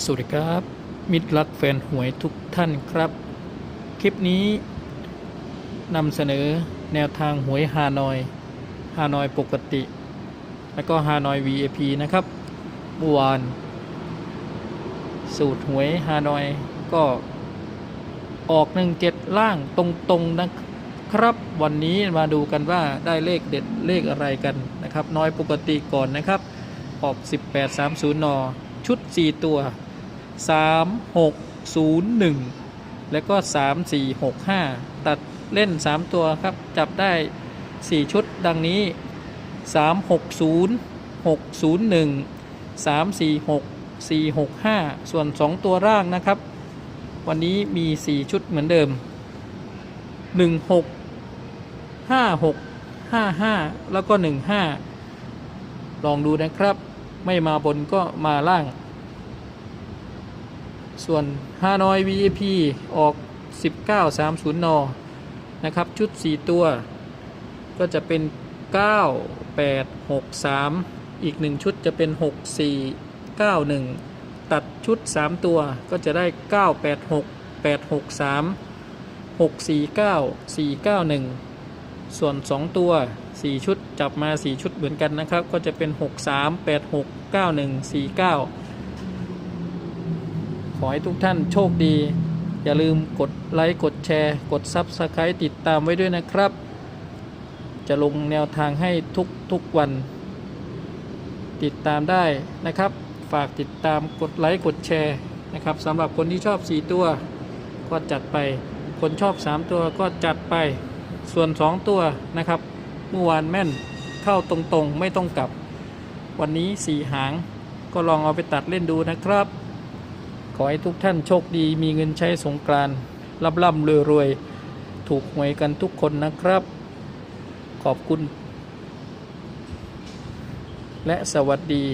สวัสดีครับ มิตรรักแฟนหวยทุกท่านครับ คลิปนี้นำเสนอแนวทางหวยฮานอยฮานอยปกติ แล้วก็ฮานอย VIP นะครับเมื่อวาน สูตรหวยฮานอยก็ออก 17 ล่างตรงๆนะครับ วันนี้มาดูกันว่าได้เลขเด็ดเลขอะไรกันนะครับ น้อยปกติก่อนนะครับ ออก 1830 น ชุด 4 ตัว 3601 แล้วก็ 3465 ตัดเล่น 3 ตัวครับ จับได้ 4 ชุดดังนี้ 360 601 346 465 ส่วน 2 ตัวร่างนะครับ วันนี้มี 4 ชุดเหมือนเดิม 16 56 55 แล้วก็ 15 ลองดูนะครับ ไม่มาบนก็มาล่าง ส่วนฮานอย VIP ออก 1930 น นะครับ ชุด 4 ตัว ก็จะเป็น 9 8 6 3 อีก 1 ชุดจะเป็น 6 4 9 1 ตัดชุด 3 ตัวก็จะได้ 986 863 649 491 ส่วน 2 ตัว 4 ชุดจับมา 4 ชุดเหมือนกันนะครับ ก็จะเป็น 6 3 8 6 9 1 4 9 ขอให้ทุกท่านโชคดี อย่าลืมกดไลค์ กดแชร์ กด Subscribe ติดตามไว้ด้วยนะครับ จะลงแนวทางให้ทุกทุกวัน ติดตามได้นะครับ ฝากติดตามกดไลค์ กดแชร์นะครับสำหรับคนที่ชอบ 4 ตัว ก็จัดไป คนชอบ 3 ตัวก็จัดไป ส่วน 2 ตัวนะครับ เมื่อวานแม่นเข้าตรงๆ ไม่ต้องกลับ วันนี้4หางก็ลองเอาไปตัดเล่นดูนะครับ ขอให้ทุกท่านโชคดีมีเงินใช้สงกรานร่ำร่ำรวยรวยๆถูกหวยกันทุกคนนะครับ ขอบคุณ และสวัสดี